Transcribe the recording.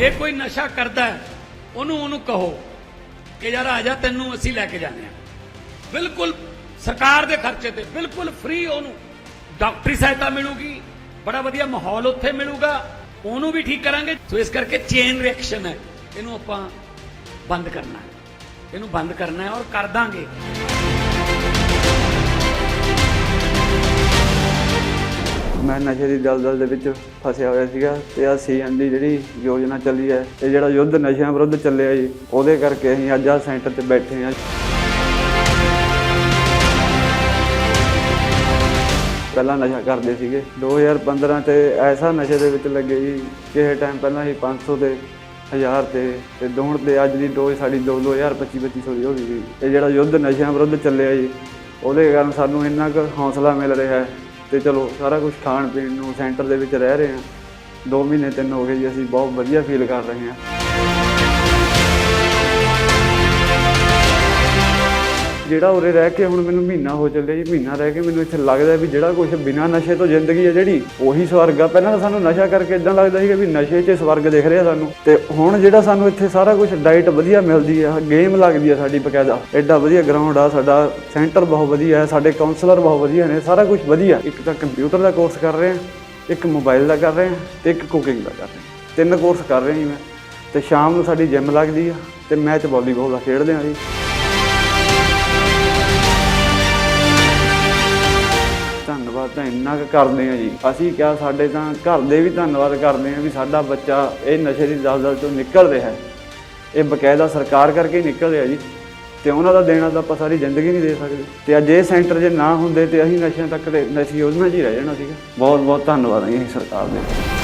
ਜੇ ਕੋਈ ਨਸ਼ਾ ਕਰਦਾ ਹੈ, ਉਹਨੂੰ ਉਹਨੂੰ ਕਹੋ ਕਿ ਯਾਰ ਆ ਜਾ ਤੈਨੂੰ ਅਸੀਂ ਲੈ ਕੇ ਜਾਂਦੇ ਆ ਬਿਲਕੁਲ ਸਰਕਾਰ ਦੇ ਖਰਚੇ ਤੇ ਬਿਲਕੁਲ ਫ੍ਰੀ ਉਹਨੂੰ। ਡਾਕਟਰੀ ਸਹਾਇਤਾ ਮਿਲੂਗੀ ਬੜਾ ਵਧੀਆ ਮਾਹੌਲ ਉੱਥੇ ਮਿਲੂਗਾ ਉਹਨੂੰ ਵੀ ਠੀਕ ਕਰਾਂਗੇ। ਸੋ ਇਸ ਕਰਕੇ ਚੇਨ ਰਿਐਕਸ਼ਨ ਹੈ ਇਹਨੂੰ ਆਪਾਂ ਬੰਦ ਕਰਨਾ ਹੈ। ਇਹਨੂੰ ਬੰਦ ਕਰਨਾ ਹੈ ਔਰ ਕਰ ਦਾਂਗੇ। ਮੈਂ ਨਸ਼ੇ ਦੀ ਦਲਦਲ ਦੇ ਵਿੱਚ ਫਸਿਆ ਹੋਇਆ ਸੀਗਾ ਤੇ ਆ ਸੀਐਮ ਦੀ ਜਿਹੜੀ ਯੋਜਨਾ ਚੱਲੀ ਹੈ, ਇਹ ਜਿਹੜਾ ਯੁੱਧ ਨਸ਼ਿਆਂ ਵਿਰੁੱਧ ਚੱਲਿਆ ਜੀ, ਉਹਦੇ ਕਰਕੇ ਅਸੀਂ ਅੱਜ ਆ ਸੈਂਟਰ ਤੇ ਬੈਠੇ ਹਾਂ। ਪਹਿਲਾਂ ਨਸ਼ਾ ਕਰਦੇ ਸੀਗੇ। 2015 ਤੇ ਐਸਾ ਨਸ਼ੇ ਦੇ ਵਿੱਚ ਲੱਗੇ ਜੀ, ਕਿਸੇ ਟਾਈਮ ਪਹਿਲਾਂ ਹੀ 500 ਤੇ 1000 ਤੇ ਤੇ ਹੁਣ ਤੇ ਅੱਜ ਦੀ ਡੋਜ਼ ਸਾਡੀ 2 2025 2500 ਦੀ ਹੋ ਗਈ ਜੀ। ਇਹ ਜਿਹੜਾ ਯੁੱਧ ਨਸ਼ਿਆਂ ਵਿਰੁੱਧ ਚੱਲਿਆ ਜੀ, ਉਹਦੇ ਕਾਰਨ ਸਾਨੂੰ ਇੰਨਾ ਕੁ ਹੌਸਲਾ ਮਿਲ ਰਿਹਾ ਹੈ। ਤੇ ਚਲੋ ਸਾਰਾ ਕੁਝ ਖਾਣ ਪੀਣ ਨੂੰ ਸੈਂਟਰ ਦੇ ਵਿੱਚ ਰਹਿ ਰਹੇ ਹਾਂ। 2 ਮਹੀਨੇ ਤਿੰਨ ਹੋ ਗਏ ਜੀ, ਅਸੀਂ ਬਹੁਤ ਵਧੀਆ ਫੀਲ ਕਰ ਰਹੇ ਹਾਂ। ਜਿਹੜਾ ਉਰੇ ਰਹਿ ਕੇ ਹੁਣ ਮੈਨੂੰ ਮਹੀਨਾ ਹੋ ਚੱਲਿਆ ਜੀ, ਮਹੀਨਾ ਰਹਿ ਕੇ ਮੈਨੂੰ ਇੱਥੇ ਲੱਗਦਾ ਵੀ ਜਿਹੜਾ ਕੁਝ ਬਿਨਾਂ ਨਸ਼ੇ ਤੋਂ ਜ਼ਿੰਦਗੀ ਹੈ ਜਿਹੜੀ, ਉਹੀ ਸਵਰਗ ਆ। ਪਹਿਲਾਂ ਤਾਂ ਸਾਨੂੰ ਨਸ਼ਾ ਕਰਕੇ ਇਦਾਂ ਲੱਗਦਾ ਸੀਗਾ ਵੀ ਨਸ਼ੇ 'ਚ ਸਵਰਗ ਦਿਖ ਰਿਹਾ ਸਾਨੂੰ। ਤੇ ਹੁਣ ਜਿਹੜਾ ਸਾਨੂੰ ਇੱਥੇ ਸਾਰਾ ਕੁਝ ਡਾਈਟ ਵਧੀਆ ਮਿਲਦੀ ਆ, ਗੇਮ ਲੱਗਦੀ ਆ ਸਾਡੀ ਬਕਾਇਦਾ। ਐਡਾ ਵਧੀਆ ਗਰਾਊਂਡ ਆ, ਸਾਡਾ ਸੈਂਟਰ ਬਹੁਤ ਵਧੀਆ ਹੈ, ਸਾਡੇ ਕਾਉਂਸਲਰ ਬਹੁਤ ਵਧੀਆ ਨੇ, ਸਾਰਾ ਕੁਝ ਵਧੀਆ। ਇੱਕ ਤਾਂ ਕੰਪਿਊਟਰ ਦਾ ਕੋਰਸ ਕਰ ਰਹੇ ਹਾਂ, ਇੱਕ ਮੋਬਾਈਲ ਦਾ ਕਰ ਰਹੇ ਹਾਂ, ਤੇ ਇੱਕ ਕੁਕਿੰਗ ਦਾ ਕਰ ਰਹੇ ਹਾਂ। ਤਿੰਨ ਕੋਰਸ ਕਰ ਰਿਹਾ ਜੀ ਮੈਂ। ਤੇ ਸ਼ਾਮ ਨੂੰ ਸਾਡੀ ਜਿਮ ਲੱਗਦੀ ਆ, ਤੇ ਮੈਚ ਵਾਲੀਬਾਲ ਦਾ ਖੇਡਦੇ ਆ ਜੀ। ਇੰਨਾ ਕੁ ਕਰਦੇ ਆ ਜੀ। ਅਸੀਂ ਕਿਹਾ ਸਾਡੇ ਤਾਂ ਘਰ ਦੇ ਵੀ ਧੰਨਵਾਦ ਕਰਦੇ ਆ ਵੀ ਸਾਡਾ ਬੱਚਾ ਇਹ ਨਸ਼ੇ ਦੀ ਦਲਦਲ ਤੋਂ ਨਿਕਲ ਰਿਹਾ ਹੈ। ਇਹ ਬਕਾਇਦਾ ਸਰਕਾਰ ਕਰਕੇ ਹੀ ਨਿਕਲ ਰਿਹਾ ਜੀ। ਤੇ ਉਹਨਾਂ ਦਾ ਦੇਣਾ ਤਾਂ ਆਪਾਂ ਸਾਰੀ ਜ਼ਿੰਦਗੀ ਨਹੀਂ ਦੇ ਸਕਦੇ। ਤੇ ਅੱਜ ਇਹ ਸੈਂਟਰ ਜੇ ਨਾ ਹੁੰਦੇ ਤੇ ਅਸੀਂ ਨਸ਼ਿਆਂ ਤੱਕ ਦੇ ਨਸ਼ੀ ਯੋਜਨਾ 'ਚ ਹੀ ਰਹਿ ਜਾਣਾ ਸੀਗਾ। ਬਹੁਤ ਬਹੁਤ ਧੰਨਵਾਦ ਹੈ ਜੀ ਸਰਕਾਰ ਦੇ।